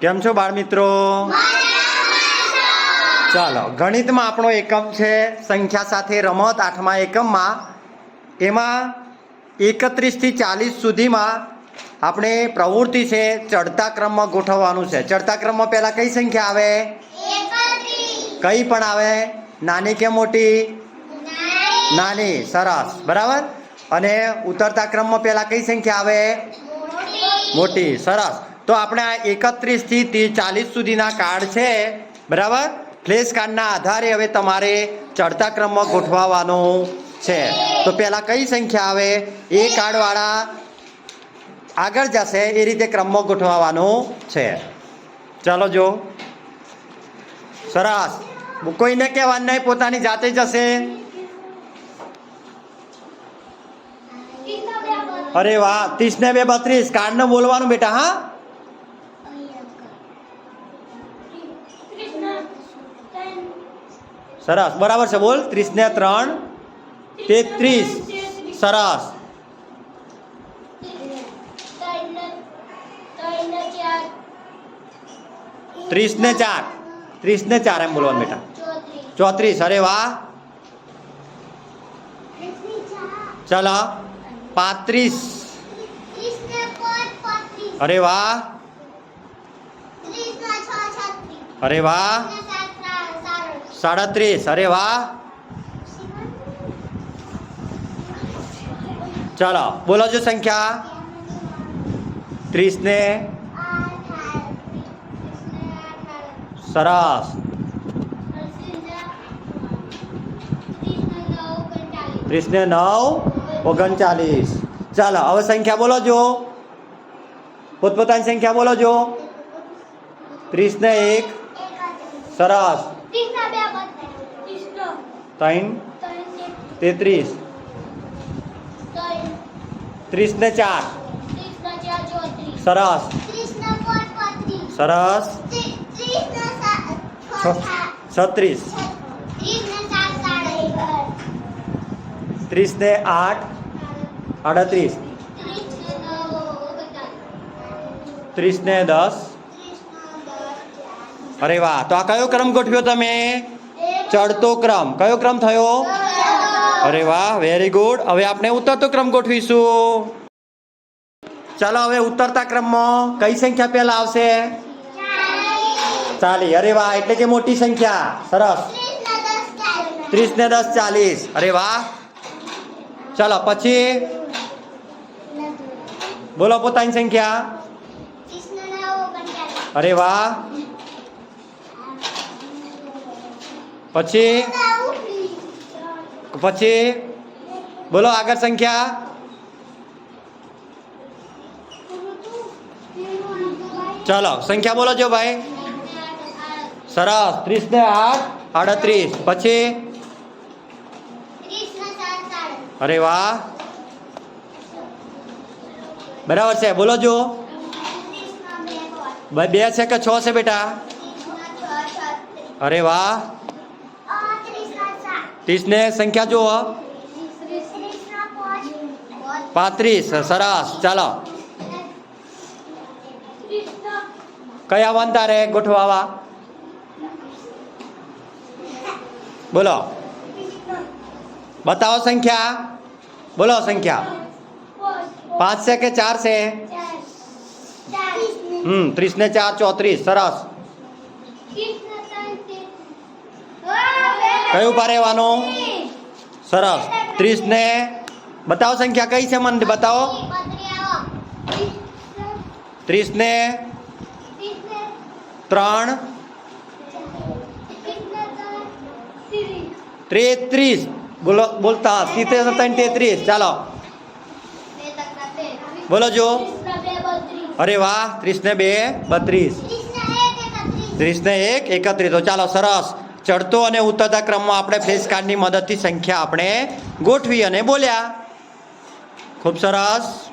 કેમ છો બાળ મિત્રો ચાલો, ગણિતમાં આપણો એકમ છે, સંખ્યા સાથે રમત આઠમા એકમમાં. એમાં એકત્રીસથી ચાલીસ સુધીમાં આપણે પ્રવૃત્તિ છે, ચડતા ક્રમમાં ગોઠવવાનું છે. ચડતા ક્રમમાં પહેલા કઈ સંખ્યા આવે? કઈ પણ આવે? નાની કે મોટી? નાની, સરસ, બરાબર? અને ઉતરતા ક્રમમાં પહેલા કઈ સંખ્યા આવે? મોટી, સરસ. તો આપણે આ એકત્રીસથી ત્રીસ ચાલીસ સુધીના કાર્ડ છે. બરાબર? ફ્લેશ કાર્ડના આધારે હવે તમારે ચડતા ક્રમમાં ગોઠવાવાનો છે. તો પહેલાં કઈ સંખ્યા આવે? એ કાર્ડવાળા આગળ જશે, એ રીતે ક્રમમાં ગોઠવવાનું છે. ચાલો જો. સરસ. કોઈને કહેવાનું નહીં, પોતાની જાતે જશે અરે વાહ ત્રીસ ને બે બત્રીસ. કાર્ડને બોલવાનું બેટા, હા? સરસ. બરાબર છે, બોલ. ત્રીસ ને ત્રણ. તેત્રીસ. સરસ. ત્રીસ ને ચાર. ત્રીસ ને ચાર એમ બોલવાનું બેટા. ચોત્રીસ. અરે વાહ. ચાલો. પાંત્રીસ. અરે વાહ. અરે વાહ. સાડત્રીસ. અરે વાહ. ચાલો, બોલો છો સંખ્યા. ત્રીસ ને સરસ. ત્રીસ ને નવ, ઓગણચાલીસ. ચાલો, હવે સંખ્યા બોલો જો. પોતપોતાની સંખ્યા બોલો જો. ત્રીસ ને એક. સરસ. ત્રણ. તેત્રીસ. ત્રીસ ને ચાર. સરસ. સરસ. છત્રીસ. ત્રીસ ને આઠ. આડત્રીસ. ત્રીસ ને દસ. અરે વાહ તો આ કયો ક્રમ ગોઠવ્યો તમે? ચડતો ક્રમ. કયો ક્રમ થયો? અરે વાહ વેરી ગુડ હવે આપણે ઉતરતો ક્રમ ગોઠવીશું. ચાલો હવે ઉતરતા ક્રમમાં કઈ સંખ્યા પહેલા આવશે? ચાલી. અરે વાહ એટલે કે મોટી સંખ્યા. સરસ. ત્રીસ ને દસ ચાલીસ. અરે વાહ. ચાલો પછી? બોલો પોતાની સંખ્યા. અરે વાહ. પછી? પછી? બોલો આગળ સંખ્યા. ચાલો, સંખ્યા બોલો જો ભાઈ. સરસ, ત્રીસ ને આઠ, આડત્રીસ. પછી? અરે વાહ. બરાબર છે, બોલો જો. બે છે કે છ છે બેટા? અરે વાહ. ત્રીસ ને સંખ્યા જુઓ પાંત્રીસ સરસ ચાલો કયા વાંધા રે ગોઠવાવા બોલો બતાવો સંખ્યા બોલો સંખ્યા પાંચ છે કે ચાર છે હમ ત્રીસ ને ચાર ચોત્રીસ સરસ કયું પારેવાનું સરસ. ત્રીસ ને બતાવો સંખ્યા કઈ છે મને બતાવો. ત્રીસ ને ત્રણ. તેત્રીસ બોલો, બોલતા સિત્તેર ત્રણ તેત્રીસ. ચાલો. બોલો જો. અરે વાહ ત્રીસ ને બે, બત્રીસ. ત્રીસ ને એક, એકત્રીસ. તો ચાલો, સરસ. ચડતો અને ઉતરતા ક્રમમાં આપણે ફ્લેશ કાર્ડની મદદથી સંખ્યા આપણે ગોઠવી અને બોલ્યા. ખૂબ સરસ.